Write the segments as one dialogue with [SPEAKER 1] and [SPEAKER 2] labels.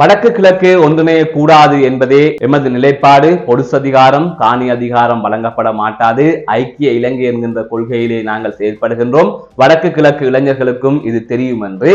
[SPEAKER 1] வடக்கு கிழக்கு ஒன்றுமே கூடாது என்பதே எமது நிலைப்பாடு. பொடுசு அதிகாரம் காணி அதிகாரம் வழங்கப்பட மாட்டாது. ஐக்கிய இலங்கை என்கின்ற கொள்கையிலே நாங்கள் செயல்படுகின்றோம் வடக்கு கிழக்கு இளைஞர்களுக்கும் இது தெரியும் என்று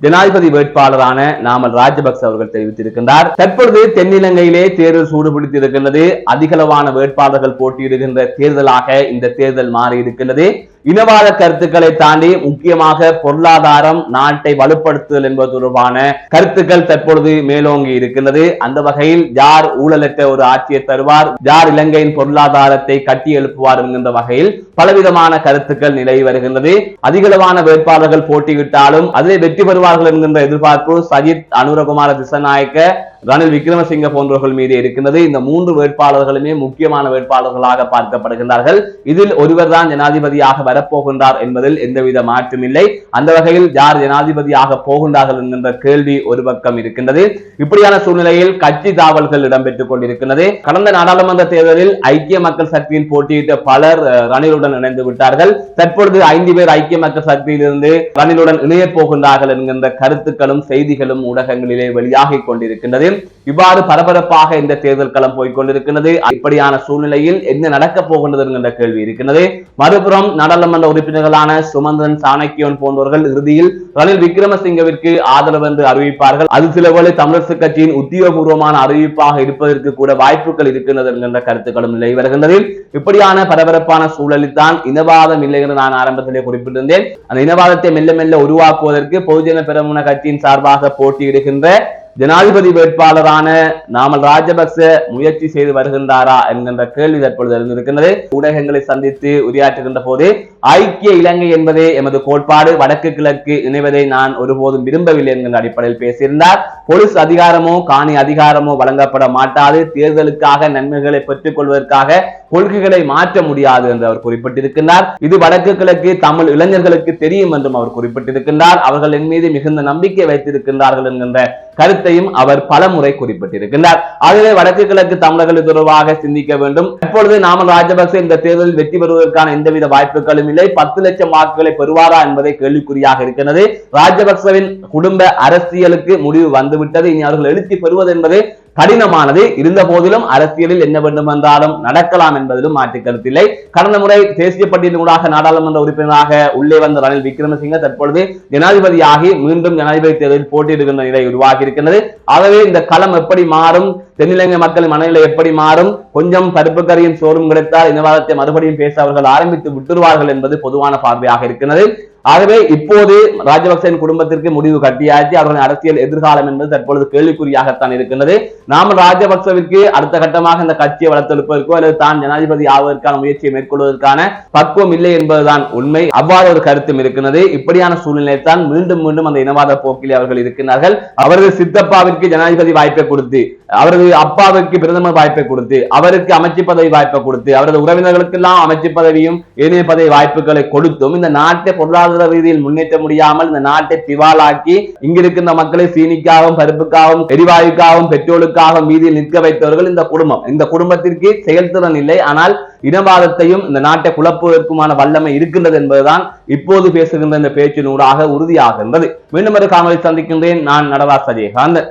[SPEAKER 1] ஜனாதிபதி வேட்பாளரான நாமல் ராஜபக்ச அவர்கள் தெரிவித்திருக்கின்றார். தற்பொழுது தென்னிலங்கையிலே தேர்தல் சூடுபிடித்து இருக்கின்றது அதிகளவான வேட்பாளர்கள் போட்டியிடுகின்ற தேர்தலாக இந்த தேர்தல் மாறி இருக்கின்றது இனவாத கருத்துக்களை தாண்டி முக்கியமாக பொருளாதாரம் நாட்டை வலுப்படுத்துதல் என்பது தொடர்பான கருத்துக்கள் தற்பொழுது மேலோங்கி இருக்கின்றது. அந்த வகையில் யார் ஊழலற்ற ஒரு ஆட்சியை தருவார். யார் இலங்கையின் பொருளாதாரத்தை கட்டி எழுப்புவார் என்கின்ற வகையில் பலவிதமான கருத்துக்கள் நிலவி வருகின்றது. அதிகளவான வேட்பாளர்கள் போட்டியிட்டாலும் அதில் வெற்றி பெறுவார் பெறுவார்கள் என்கின்ற எதிர்பார்ப்பு சஜித் அனுரகுமார திசநாயக்க ரணில் விக்ரமசிங்க போன்றவர்கள் மீது இருக்கின்றது இந்த மூன்று வேட்பாளர்களுமே முக்கியமான வேட்பாளர்களாக பார்க்கப்படுகின்றார்கள். இதில் ஒருவர் தான் ஜனாதிபதியாக வரப்போகின்றார் என்பதில் எந்தவித மாற்றும் இல்லை. அந்த வகையில் யார் ஜனாதிபதியாக போகின்றார்கள் என்கின்ற கேள்வி ஒரு பக்கம் இருக்கின்றது. இப்படியான சூழ்நிலையில் கட்சி தாவல்கள் இடம்பெற்றுக் கொண்டிருக்கின்றது. கடந்த நாடாளுமன்ற தேர்தலில் ஐக்கிய மக்கள் சக்தியில் போட்டியிட்ட பலர் ரணிலுடன் இணைந்து விட்டார்கள். தற்பொழுது ஐந்து பேர் ஐக்கிய மக்கள் சக்தியிலிருந்து ரணிலுடன் இணைய போகின்றார்கள் என்கிற என்கின்ற கருத்துக்களும் செய்திகளும் ஊடகங்களிலே வெளியாகி கொண்டிருக்கின்றது. இவ்வாறு பரபரப்பாக இந்த தேர்தல் களம் போய்கொண்டிருக்கின்றது இப்படியான சூழ்நிலையில் என்ன நடக்கப் போகின்றது என்கின்ற கேள்வி இருக்கின்றது. மறுபுறம் நாடாளுமன்ற உறுப்பினர்களான சுமந்திரன் சாணக்கியன் போன்றவர்கள் இறுதியில் ரணில் விக்ரமசிங்கவிற்கு ஆதரவு என்று அறிவிப்பார்கள். அது சிலவேளை தமிழரசு கட்சியின் உத்தியோகபூர்வமான அறிவிப்பாக இருப்பதற்கு கூட வாய்ப்புகள் இருக்கின்றது என்கின்ற கருத்துக்களும் நிலை வருகின்றது. இப்படியான பரபரப்பான சூழலில் தான் இனவாதம் இல்லை என்று நான் ஆரம்பத்திலே குறிப்பிட்டிருந்தேன். அந்த இனவாதத்தை மெல்ல மெல்ல உருவாக்குவதற்கு பொதுஜன பெரமுன கட்சியின் சார்பாக போட்டியிடுகின்ற ஜனாதிபதி வேட்பாளரான நாமல் ராஜபக்ச முயற்சி செய்து வருகின்றாரா என்கின்ற கேள்வி தற்பொழுது இருந்திருக்கின்றது ஊடகங்களை சந்தித்து உரையாற்றுகின்ற போது ஐக்கிய இலங்கை என்பதே எமது கோட்பாடு. வடக்கு கிழக்கு இணைவதை நான் ஒருபோதும் விரும்பவில்லை என்கின்ற அடிப்படையில் பேசியிருந்தார். போலீஸ் அதிகாரமோ காணி அதிகாரமோ வழங்கப்பட மாட்டாது. தேர்தலுக்காக நன்மைகளை பெற்றுக் கொள்வதற்காக கொள்கைகளை மாற்ற முடியாது என்று அவர் குறிப்பிட்டிருக்கின்றார். இது வடக்கு கிழக்கு தமிழ் இளைஞர்களுக்கு தெரியும் என்றும் அவர் குறிப்பிட்டிருக்கின்றார். அவர்கள் என் மீது மிகுந்த நம்பிக்கை வைத்திருக்கின்றார்கள் என்கின்ற கருத்தையும் அவர் பல முறை குறிப்பிட்டிருக்கின்றார். ஆகவே வடக்கு கிழக்கு தமிழர்கள் தொடர்பாக சிந்திக்க வேண்டும். இப்பொழுது நாமல் ராஜபக்சே இந்த தேர்தலில் வெற்றி பெறுவதற்கான எந்தவித வாய்ப்புகளும் இல்லை. பத்து லட்சம் வாக்குகளை பெறுவாரா என்பதை கேள்விக்குறியாக இருக்கிறது. ராஜபக்சவின் குடும்ப அரசியலுக்கு முடிவு வந்துவிட்டது. இனி அவர்கள் எழுச்சி பெறுவது என்பது கடினமானது. இருந்த போதிலும் அரசியலில் என்ன வேண்டும் என்றாலும் நடக்கலாம் என்பதிலும் மாற்று கருத்தில்லை. கடந்த முறை தேசிய பட்டியலினூடாக நாடாளுமன்ற உறுப்பினராக உள்ளே வந்த ரணில் விக்ரமசிங்க தற்பொழுது ஜனாதிபதியாகி மீண்டும் ஜனாதிபதி தேர்தலில் போட்டியிடுகின்ற நிலை உருவாகி இருக்கின்றது ஆகவே இந்த களம் எப்படி மாறும்? தென்னிலங்கை மக்களின் மனநிலை எப்படி மாறும்? கொஞ்சம் பருப்பு கறியும் சோறும் கிடைத்தால் இனவாதத்தை மறுபடியும் பேச அவர்கள் ஆரம்பித்து விட்டுருவார்கள் என்பது பொதுவான பார்வையாக இருக்கிறது ஆகவே இப்போது ராஜபக்சேன் குடும்பத்திற்கு முடிவு கட்டியாச்சு. அவர்களின் அரசியல் எதிர்காலம் என்பது தற்பொழுது கேள்விக்குறியாகத்தான் இருக்கின்றது. நாம ராஜபக்சவிற்கு அடுத்த கட்டமாக இந்த கட்சியை வளர்த்தெடுப்பதற்கோ அல்லது தான் ஜனாதிபதி ஆவதற்கான முயற்சியை மேற்கொள்வதற்கான பக்குவம் இல்லை என்பதுதான் உண்மை. அவ்வாறு ஒரு கருத்தும் இருக்கிறது இப்படியான சூழ்நிலை தான் மீண்டும் மீண்டும் அந்த இனவாத போக்கிலே அவர்கள் இருக்கின்றார்கள். அவரது சித்தப்பாவிற்கு ஜனாதிபதி வாய்ப்பை கொடுத்து அவரது அப்பாவுக்கு பிரதமர் வாய்ப்பை கொடுத்து அவருக்கு அமைச்சு பதவி வாய்ப்பை கொடுத்து அவரது உறவினர்களுக்கு எல்லாம் அமைச்சு பதவியும் ஏனைய பதவி வாய்ப்புகளை கொடுத்தும் இந்த நாட்டை பொருளாதார பொருளாதார ரீதியில் முன்னேற்ற முடியாமல் இந்த நாட்டை திவாலாக்கி இங்கிருக்கின்ற மக்களை சீனிக்காகவும் பருப்புக்காகவும் எரிவாயுக்காகவும் பெட்ரோலுக்காகவும் வீதியில் நிற்க வைத்தவர்கள் இந்த குடும்பம். இந்த குடும்பத்திற்கு செயல்திறன் இல்லை. ஆனால் இனவாதத்தையும் இந்த நாட்டை குழப்புவதற்குமான வல்லமை இருக்கின்றது என்பதுதான் இப்போது பேசுகின்ற இந்த பேச்சினூடாக உறுதியாகின்றது. மீண்டும் ஒரு காணொலி சந்திக்கின்றேன். நான் நடராஜ் சஜயகாந்தன்